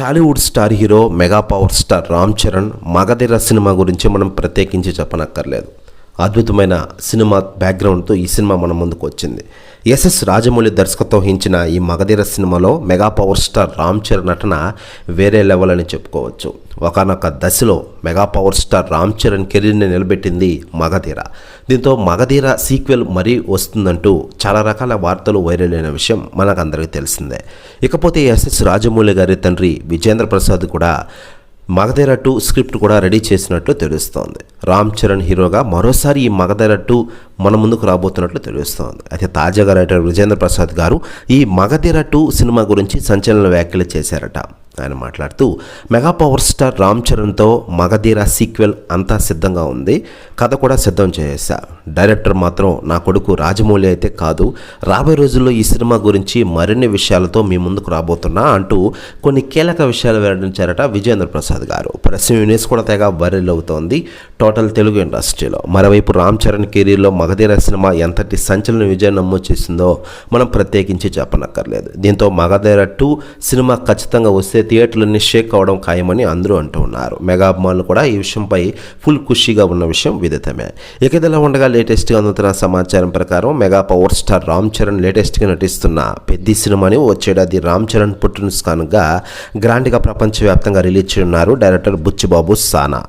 Tollywood star hero mega power star Ram Charan Magadheera cinema గురించి మనం ప్రత్యేకించి చెప్పనక్కర్లేదు. అద్భుతమైన సినిమా బ్యాక్గ్రౌండ్తో ఈ సినిమా మన ముందుకు వచ్చింది. ఎస్ఎస్ రాజమౌళి దర్శకత్వం వహించిన ఈ మగధీర సినిమాలో mega power star Ram Charan నటన వేరే లెవెల్ అని చెప్పుకోవచ్చు. ఒకనొక దశలో mega power star Ram Charan కెరీర్ని నిలబెట్టింది మగధీర. దీంతో మగధీర సీక్వెల్ మరీ వస్తుందంటూ చాలా రకాల వార్తలు వైరల్ అయిన విషయం మనకందరికీ తెలిసిందే. ఇకపోతే ఎస్ఎస్ రాజమౌళి గారి తండ్రి విజేంద్ర ప్రసాద్ కూడా మగధేర టూ స్క్రిప్ట్ కూడా రెడీ చేసినట్లు తెలుస్తోంది. రామ్ చరణ్ హీరోగా మరోసారి ఈ మగధేర టూ మన ముందుకు రాబోతున్నట్లు తెలుస్తోంది. అయితే తాజాగా రైటర్ విజేంద్ర ప్రసాద్ గారు ఈ మగధేర టూ సినిమా గురించి సంచలన వ్యాఖ్యలు చేశారట. ఆయన మాట్లాడుతూ మెగా పవర్ స్టార్ రామ్ చరణ్తో మగధీర సీక్వెల్ అంతా సిద్ధంగా ఉంది. కథ కూడా సిద్ధం చేసేసా. డైరెక్టర్ మాత్రం నా కొడుకు రాజమౌళి అయితే కాదు. రాబోయే రోజుల్లో ఈ సినిమా గురించి మరిన్ని విషయాలతో మీ ముందుకు రాబోతున్నా అంటూ కొన్ని కీలక విషయాలు వెల్లడించారట విజేంద్ర ప్రసాద్ గారు. ప్రస్తుతం యూనిస్ కూడా తెగ వైరల్ అవుతోంది. టోటల్ తెలుగు ఇండస్ట్రీలో. మరోవైపు రామ్ చరణ్ కెరీర్లో మగధీర సినిమా ఎంతటి సంచలన విజయం నమోదు చేసిందో మనం ప్రత్యేకించి చెప్పనక్కర్లేదు. దీంతో మగధీర టూ సినిమా ఖచ్చితంగా వస్తే థియేటర్లన్నీ షేక్ అవడం ఖాయమని అందరూ అంటూ ఉన్నారు. మెగా అభిమానులు కూడా ఈ విషయంపై ఫుల్ ఖుషీగా ఉన్న విషయం విదితమే. ఇక ఇదిలా ఉండగా లేటెస్ట్గా అందుతున్న సమాచారం ప్రకారం mega power star Ram Charan లేటెస్ట్గా నటిస్తున్న పెద్ది సినిమాని వచ్చేడాది రామ్ చరణ్ పుట్టిన కానుగా గ్రాండ్గా ప్రపంచవ్యాప్తంగా రిలీజ్ చేయనున్నారు డైరెక్టర్ బుచ్చిబాబు సానా.